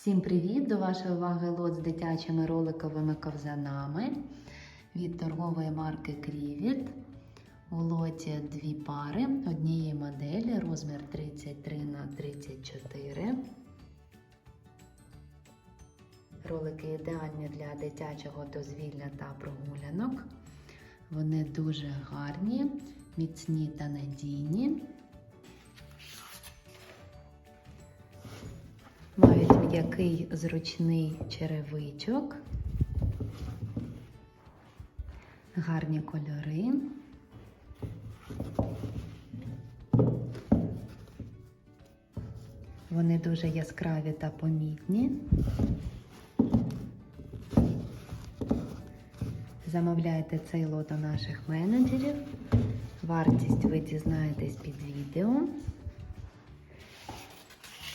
Всім привіт! До вашої уваги лот з дитячими роликовими ковзанами від торгової марки Крівіт. У лоті дві пари однієї моделі, розмір 33 на 34. Ролики ідеальні для дитячого дозвілля та прогулянок. Вони дуже гарні, міцні та надійні. Мають м'який зручний черевичок, гарні кольори. Вони дуже яскраві та помітні. Замовляйте цей лот у наших менеджерів. Вартість ви дізнаєтесь під відео.